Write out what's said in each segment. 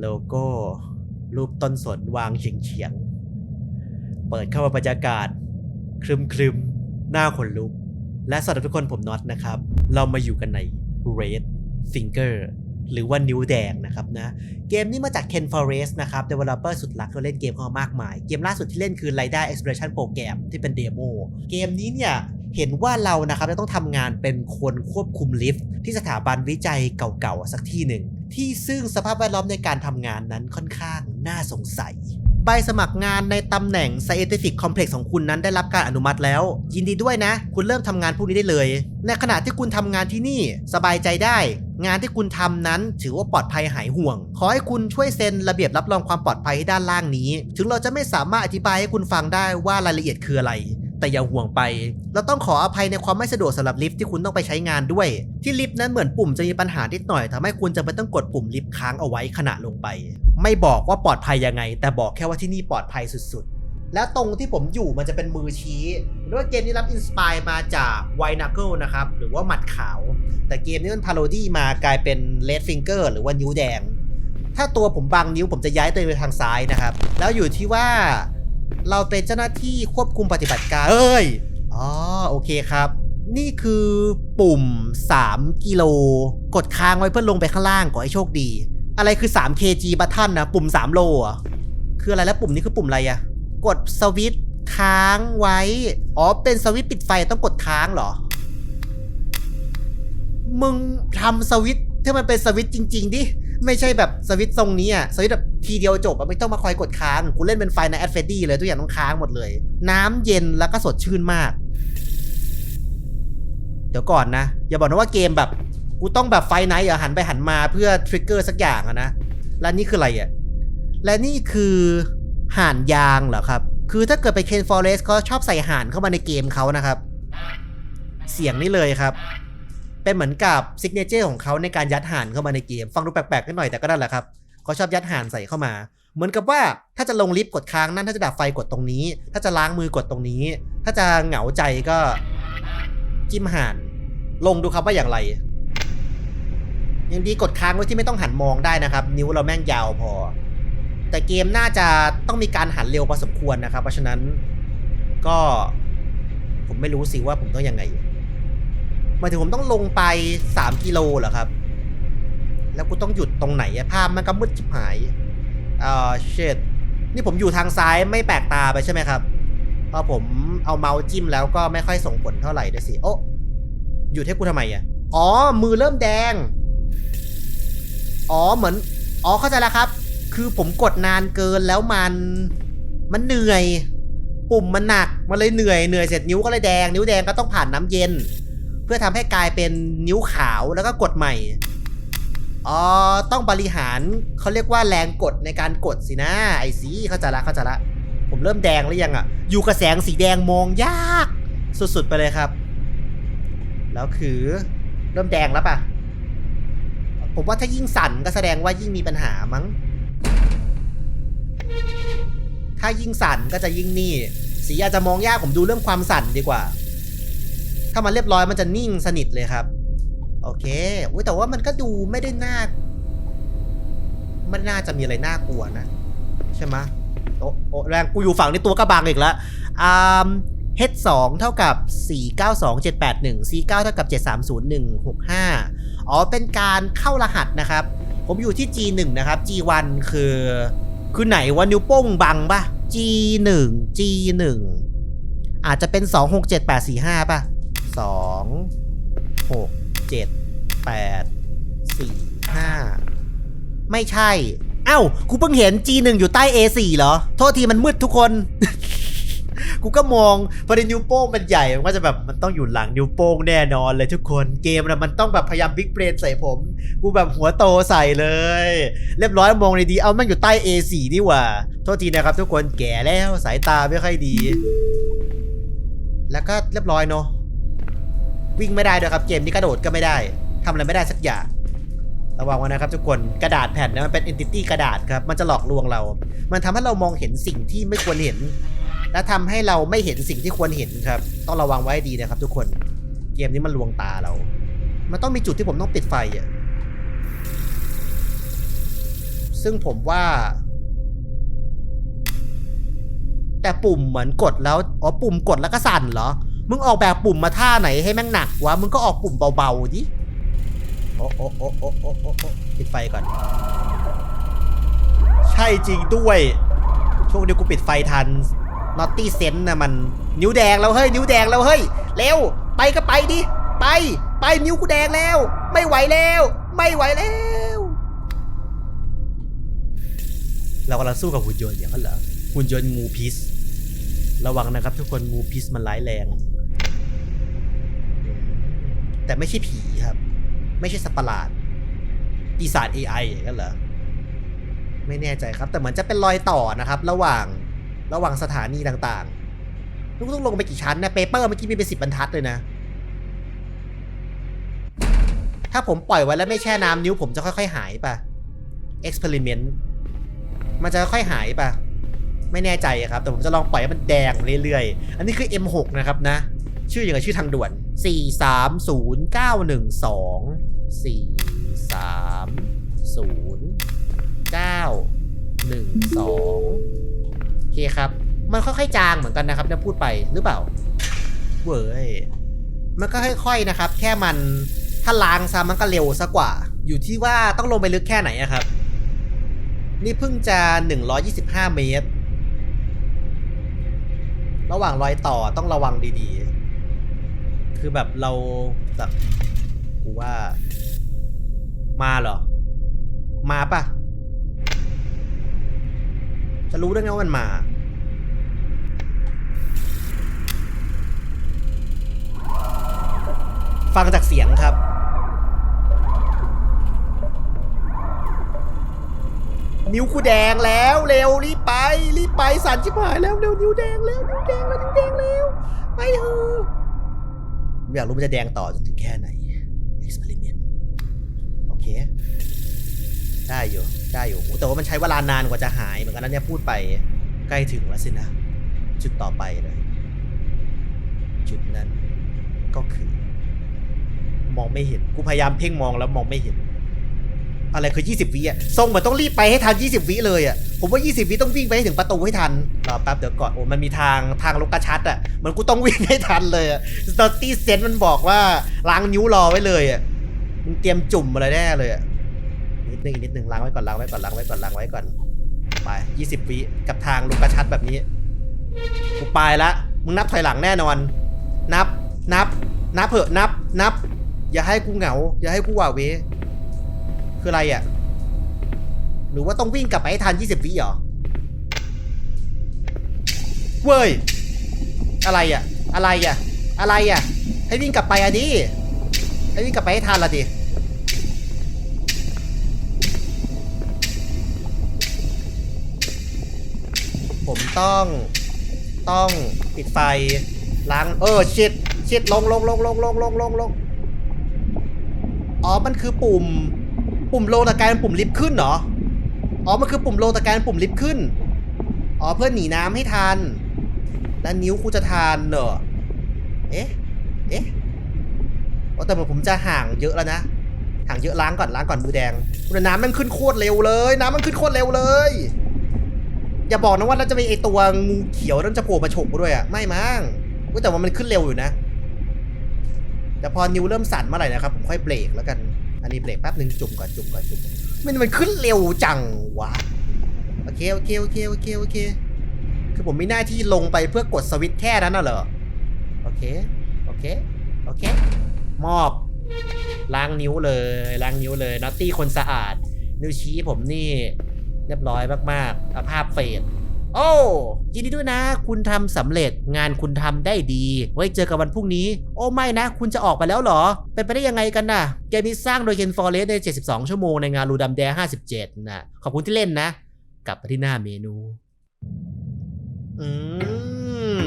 โลโก้รูปต้นสนวางเฉียงเฉียงๆเปิดเข้ามาบรรยากาศครึมครึมๆหน้าขนลุก และสำหรับทุกคนผมน็อตนะครับ เรามาอยู่กันใน Red Finger หรือว่านิ้วแดงนะครับนะ เกมนี้มาจาก Ken Forest นะครับ developer สุดรักก็เล่นเกมเขามามากมาย เกมล่าสุดที่เล่นคือ r i d e r Exploration Program ที่เป็นเดโม เกมนี้เนี่ย เห็นว่าเรานะครับจะต้องทำงานเป็นคนควบคุมลิฟต์ที่สถาบันวิจัยเก่าๆ สักที่หนึ่ง ที่ซึ่งสภาพแวดล้อมในการทำงานนั้นค่อนข้างน่าสงสัย ใบสมัครงานในตำแหน่ง Scientific Complex ของคุณนั้นได้รับการอนุมัติแล้ว ยินดีด้วยนะ คุณเริ่มทำงานพวกนี้ได้เลย ในขณะที่คุณทำงานที่นี่สบายใจได้ งานที่คุณทำนั้นถือว่าปลอดภัยหายห่วง ขอให้คุณช่วยเซ็นระเบียบรับรองความปลอดภัยให้ด้านล่างนี้ ถึงเราจะไม่สามารถอธิบายให้คุณฟังได้ว่ารายละเอียดคืออะไร แต่อย่าห่วงไป เราต้องขออภัยในความไม่สะดวกสำหรับลิฟต์ที่คุณต้องไปใช้งานด้วย ที่ลิฟต์นั้นเหมือนปุ่มจะมีปัญหานิดหน่อยทำให้คุณจะไม่ต้องกดปุ่มลิฟต์ค้างเอาไว้ขณะลงไป ไม่บอกว่าปลอดภัยยังไง แต่บอกแค่ว่าที่นี่ปลอดภัยสุดๆ แล้วตรงที่ผมอยู่มันจะเป็นมือชี้หรือว่าเกมนี้รับอินสปายมาจากไวนักเกิลนะครับหรือว่าหมัดขาว แต่เกมนี้มันพาโรดี้มากลายเป็นเลดฟิงเกอร์หรือว่านิ้วแดง ถ้าตัวผมบังนิ้วผมจะย้ายตัวไปทางซ้ายนะครับแล้วอยู่ที่ว่า เราเป็นเจ้าหน้าที่ควบคุมปฏิบัติการ เอ้ย อ๋อ โอเคครับ นี่คือปุ่ม 3 กิโล กดค้างไว้เพื่อลงไปข้างล่างขอให้โชคดี อะไรคือ3 kg บัตทันนะ ปุ่ม 3 โลอะ คืออะไรแล้วปุ่มนี้คือปุ่มอะไรอะกดสวิตช์ค้างไว้ อ๋อ เป็นสวิตปิดไฟต้องกดค้างเหรอ มึงทำสวิตช์ที่มันเป็นสวิตจริง ๆ ดิ ไม่ใช่แบบสวิตทรงนี้อะสวิตแบบ ทีเดียวจบอะไม่ต้องมาคอยกดค้างกูเล่นเป็นไฟในแอดเฟดดี้เลยทุกอย่างต้องค้างหมดเลย น้ำเย็นแล้วก็สดชื่นมาก เดี๋ยวก่อนนะ อย่าบอกนะว่าเกมแบบ กูต้องแบบไฟไนท์เหรอหันไปหันมาเพื่อทริกเกอร์สักอย่างอะนะและนี่คืออะไรอะและนี่คือห่านยางเหรอครับ คือถ้าเกิดไปเคนฟอเรสเขาชอบใส่ห่านเข้ามาในเกมเขานะครับ เสียงนี่เลยครับ เป็นเหมือนกับซิกเนเจอร์ของเขาในการยัดห่านเข้ามาในเกม ฟังดูแปลกๆนิดหน่อยแต่ก็นั่นแหละครับ เขาชอบยัดห่านใส่เข้ามา เหมือนกับว่าถ้าจะลงลิฟต์กดค้างนั่นถ้าจะดับไฟกดตรงนี้ ถ้าจะล้างมือกดตรงนี้ ถ้าจะเหงาใจก็จิ้มห่าน ลงดูครับว่าอย่างไรยังดีกดค้างไว้ที่ไม่ต้องหันมองได้นะครับ นิ้วเราแม่งยาวพอ แต่เกมน่าจะต้องมีการหันเร็วพอสมควรนะครับ เพราะฉะนั้นก็ผมไม่รู้สิว่าผมต้องยังไงหมายถึงผมต้องลงไป 3 กิโลเหรอครับ แล้วกูต้องหยุดตรงไหนอะภาพมันก็มืดชิบหายเอ่าเชดนี่ผมอยู่ทางซ้ายไม่แปลกตาไปใช่ไหมครับพอผมเอาเมาส์จิ้มแล้วก็ไม่ค่อยส่งผลเท่าไหร่ด้วยสิ โอ้หยุดให้กูทำไมอะอ๋อ มือเริ่มแดง อ๋อ เหมือน อ๋อ เข้าใจแล้วครับ คือผมกดนานเกินแล้วมัน มันเหนื่อย ปุ่มมันหนัก มันเลยเหนื่อย เหนื่อยเสร็จนิ้วก็เลยแดง นิ้วแดงก็ต้องผ่านน้ำเย็น เพื่อทำให้กลายเป็นนิ้วขาวแล้วก็กดใหม่ อ๋อ ต้องบริหารเขาเรียกว่าแรงกดในการกดสินะ ไอซีเข้าใจละเข้าใจละ ผมเริ่มแดงหรือยังอะอยู่กับแสงสีแดงมองยาก สุดๆไปเลยครับ แล้วคือเริ่มแดงแล้วปะผมว่าถ้ายิ่งสั่นก็แสดงว่ายิ่งมีปัญหามั้ง ถ้ายิ่งสั่นก็จะยิ่งนี่ สีอาจจะมองยากผมดูเรื่องความสั่นดีกว่า ถ้ามันเรียบร้อยมันจะนิ่งสนิทเลยครับ โอเคอุ้ยแต่ว่ามันก็ดูไม่ได้น่า มันน่าจะมีอะไรน่ากลัวนะ ใช่ไหมโอ้โอแรงกูอยู่ฝั่งนี้ตัวก็บางอีกแล้วอ่า H2 เท่ากับ 492781 C9 เท่ากับ 730165 อ๋อ เป็นการเข้ารหัสนะครับ ผมอยู่ที่ G1 นะครับ G1 คือ คือไหนวะนิ้วโป้งบังปะ G1 G1 อาจจะเป็น 267845ป่ะ2 6 7 8 4 5ไม่ใช่ เอ้า กูเพิ่งเห็น G1 อยู่ใต้ A4 เหรอ โทษทีมันมืดทุกคน กูก็มองพอดีนิ้วโป้งมันใหญ่ มันก็จะแบบมันต้องอยู่หลังนิ้วโป้งแน่นอนเลยทุกคน เกมนะมันต้องแบบพยายามบิ๊กเบรนใส่ผม กูแบบหัวโตใส่เลย เรียบร้อยมองดีๆ เอามันอยู่ใต้ A4 นี่หว่า โทษทีนะครับทุกคนแก่แล้วสายตาไม่ค่อยดี แล้วก็เรียบร้อยเนาะ วิ่งไม่ได้ด้วยครับเกมนี้กระโดดก็ไม่ได้ทำอะไรไม่ได้สักอย่างระวังไว้นะครับทุกคนกระดาษแผ่นนะมันเป็น entity กระดาษครับมันจะหลอกลวงเรา มันทำให้เรามองเห็นสิ่งที่ไม่ควรเห็น และทำให้เราไม่เห็นสิ่งที่ควรเห็นครับ ต้องระวังไว้ดีนะครับ ทุกคนเกมนี้มันลวงตาเรา มันต้องมีจุดที่ผมต้องปิดไฟอะซึ่งผมว่า แต่ปุ่มเหมือนกดแล้วอ๋อปุ่มกดแล้วก็สั่นเหรอ มึงออกแบบปุ่มมาท่าไหนให้แม่งหนักวะ มึงก็ออกปุ่มเบาๆดิ โอ้โอ้โอ้โอ้โอ้โอ้ปิดไฟก่อน ใช่จริงด้วย ช่วงนี้กูปิดไฟทันนอตตี้เซนนะมัน นิ้วแดงแล้วเฮ้ย นิ้วแดงแล้วเฮ้ย เร็ว ไปก็ไปดิ ไป ไปนิ้วกูแดงแล้ว ไม่ไหวแล้ว ไม่ไหวแล้ว เรากำลังสู้กับหุ่นยนต์อย่างนั้นเหรอ หุ่นยนต์งูพิษ ระวังนะครับทุกคนงูพิษมันร้ายแรง แต่ไม่ใช่ผีครับ ไม่ใช่สัตว์ประหลาด ปีศาจ AI อย่างนั้นเหรอ ไม่แน่ใจครับ แต่เหมือนจะเป็นรอยต่อนะครับ ระหว่างระหว่างสถานีต่างๆลูกต้องลงไปกี่ชั้นนะเปเปอร์เมื่อกี้มีเป็นสิบบรรทัดเลยนะ ถ้าผมปล่อยไว้แล้วไม่แช่น้ำนิ้วผมจะค่อยๆหายปะ experiment มันจะค่อยๆหายปะ ไม่แน่ใจอะครับ แต่ผมจะลองปล่อยให้มันแดงเรื่อยๆ อันนี้คือ M6 นะครับนะ ชื่ออย่างกับชื่อทางด่วน 4309124309112 โอเคครับ มันค่อยๆจางเหมือนกันนะครับเนี่ยพูดไปหรือเปล่า เว้ย มันก็ค่อยๆนะครับ แค่มันถ้าล้างซะมันก็เร็วซะกว่า อยู่ที่ว่าต้องลงไปลึกแค่ไหนอะครับ นี่เพิ่งจะ 125 เมตร ระหว่างรอยต่อต้องระวังดีๆ คือแบบเราแบบกูว่า มาเหรอ มาปะจะรู้ได้ไงว่ามันมา ฟังจากเสียงครับ นิ้วกูแดงแล้วเร็วรีบไปรีบไปสันชิบหายแล้วเร็วนิ้วแดงแล้วนิ้วแดงแล้วนิ้วแดงแล้วไปเถอะผมอยากรู้มันจะแดงต่อจนถึงแค่ไหน experiment โอเค ได้อยู่ได้อยู่แต่ว่ามันใช้เวลานานกว่าจะหายเหมือนกันนะเนี่ยพูดไปใกล้ถึงแล้วสินะ จุดต่อไปเลยจุดนั้นก็คือ มองไม่เห็นกูพยายามเพ่งมองแล้วมองไม่เห็น อะไรคือ 20 วิอะทรงเหมือนต้องรีบไปให้ทัน 20 วิเลยอะ ผมว่า 20 วิต้องวิ่งไปให้ถึงประตูให้ทันรอแป๊บเดี๋ยวก่อน โอ้มันมีทางทางลกกระชัดอะ เหมันกูต้องวิ่งให้ทันเลยอะสตอตี้เซนมันบอกว่าล้างนิ้วรอไว้เลยอะมึงเตรียมจุ่มอะไรแน่เลยอะ นิดนึงนิดนึงล้างไว้ก่อนล้างไว้ก่อนล้างไว้ก่อนล้างไว้ก่อน ไป 20 วิกับทางลกกระชัดแบบนี้ กูไปละ มึงนับถอยหลังแน่นอน นับ นับ นับเถอะนับ นับ อย่าให้กูเหงา อย่าให้กูหว่าเว คืออะไรอะ หรือว่าต้องวิ่งกลับไปให้ทัน 20 วิเหรอ เว้ย อะไรอะ อะไรอะ อะไรอะ ให้วิ่งกลับไปอะดิ ให้วิ่งกลับไปให้ทันละดิผมต้องต้องปิดไฟล้างเออชิดชิดลงลงลงลงลงลงลงลงอ๋อมันคือปุ่ม ปุ่มโลตะการปุ่มลิฟต์ขึ้นเหรอ อ๋อ มันคือปุ่มโลตะการปุ่มลิฟต์ขึ้น อ๋อ เพื่อหนีน้ำให้ทัน แล้วนิ้วกูจะทานเหรอ เอ๊ะ เอ๊ะแต่เหมือนผมจะห่างเยอะแล้วนะ ห่างเยอะล้างก่อนล้างก่อนมือแดงแต่น้ำมันขึ้นโคตรเร็วเลย น้ำมันขึ้นโคตรเร็วเลย อย่าบอกนะว่าแล้วจะมีไอตัวงูเขียวนั่นจะโผล่มาฉกด้วยอะไม่มั้งอุ๊ยแต่ว่ามันขึ้นเร็วอยู่นะ แต่พอนิ้วเริ่มสั่นเมื่อไหร่นะครับผมค่อยเบรกแล้วกัน อันนี้เบรกแป๊บหนึ่งจุ่มก่อนจุ่มก่อนจุ่มมันมันขึ้นเร็วจังวะโอเคโอเคโอเคโอเคโอเค คือผมมีหน้าที่ลงไปเพื่อกดสวิตช์แค่นั้นน่ะเหรอโอเคโอเคโอเค มอบล้างนิ้วเลยล้างนิ้วเลยนอตตี้คนสะอาด นิ้วชี้ผมนี่เรียบร้อยมากๆอาภาพเฟด โอ้ยินดีด้วยนะ คุณทำสำเร็จงานคุณทำได้ดี ไว้เจอกันวันพรุ่งนี้ โอ้ไม่นะ คุณจะออกไปแล้วเหรอ เป็นไปได้ยังไงกันน่ะเกมนี้สร้างโดยเคนฟอร์เรสใน 72 ชั่วโมงในงานรูดัมแดร์57นะขอบคุณที่เล่นนะ กลับมาที่หน้าเมนู อืม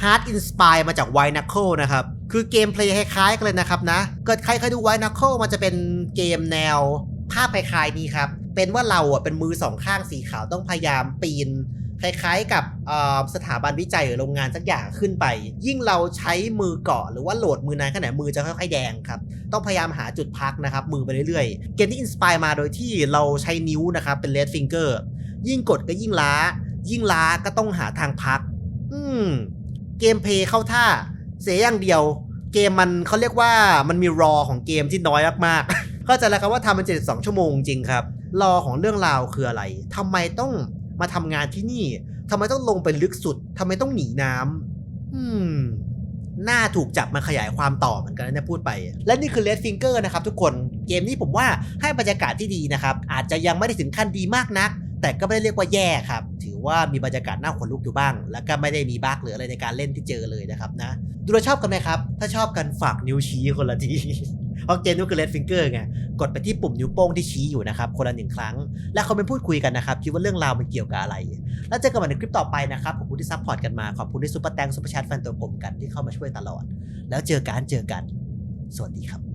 Hard Inspire มาจาก White Knuckle นะครับ คือเกมเพลย์คล้ายๆกันเลยนะครับนะ เกิดใครเคยดู White Knuckle มันจะเป็นเกมแนวภาพคล้ายๆนี้ครับ เป็นว่าเราอะเป็นมือสองข้างสีขาวต้องพยายามปีน คล้ายๆกับสถาบันวิจัยหรือโรงงานสักอย่างขึ้นไป ยิ่งเราใช้มือเกาะหรือว่าโหลดมือนานขนาดมือจะค่อยๆแดงครับ ต้องพยายามหาจุดพักนะครับ มือไปเรื่อยๆ เกมที่อินสปายมาโดยที่เราใช้นิ้วนะครับเป็นเลดฟิงเกอร์ยิ่งกดก็ยิ่งล้า ยิ่งล้าก็ต้องหาทางพัก อืมเกมเพลย์เข้าท่าเสียอย่างเดียว เกมมันเขาเรียกว่ามันมีรอของเกมที่น้อยมากๆเข้าใจแล้วครับว่าทำมัน 72 ชั่วโมงจริงครับ รอของเรื่องราวคืออะไรทำไมต้องมาทำงานที่นี่ทำไมต้องลงไปลึกสุดทำไมต้องหนีน้ำอืมน่าถูกจับมาขยายความต่อเหมือนกันนะเนี่ยพูดไป และนี่คือ Red Finger นะครับทุกคนเกมนี้ผมว่าให้บรรยากาศที่ดีนะครับ อาจจะยังไม่ได้ถึงขั้นดีมากนัก แต่ก็ไม่ได้เรียกว่าแย่ครับ ถือว่ามีบรรยากาศน่าขนลุกอยู่บ้าง แล้วก็ไม่ได้มีบั๊กหรืออะไรในการเล่นที่เจอเลยนะครับนะดูแลวชอบกันไหมครับ ถ้าชอบกันฝากนิ้วชี้คนละทีเพราะเกมนี้คือ Red Finger ไง กดไปที่ปุ่มนิ้วโป้งที่ชี้อยู่นะครับคนละหนึ่งครั้ง และคอมเมนต์พูดคุยกันนะครับคิดว่าเรื่องราวมันเกี่ยวกับอะไร แล้วเจอกันใหม่ในคลิปต่อไปนะครับขอบคุณที่ซัพพอร์ตกันมาขอบคุณที่ซุปเปอร์แตงซุปเปอร์แชทแฟนตัวกลมกันที่เข้ามาช่วยตลอด แล้วเจอกันเจอกัน สวัสดีครับ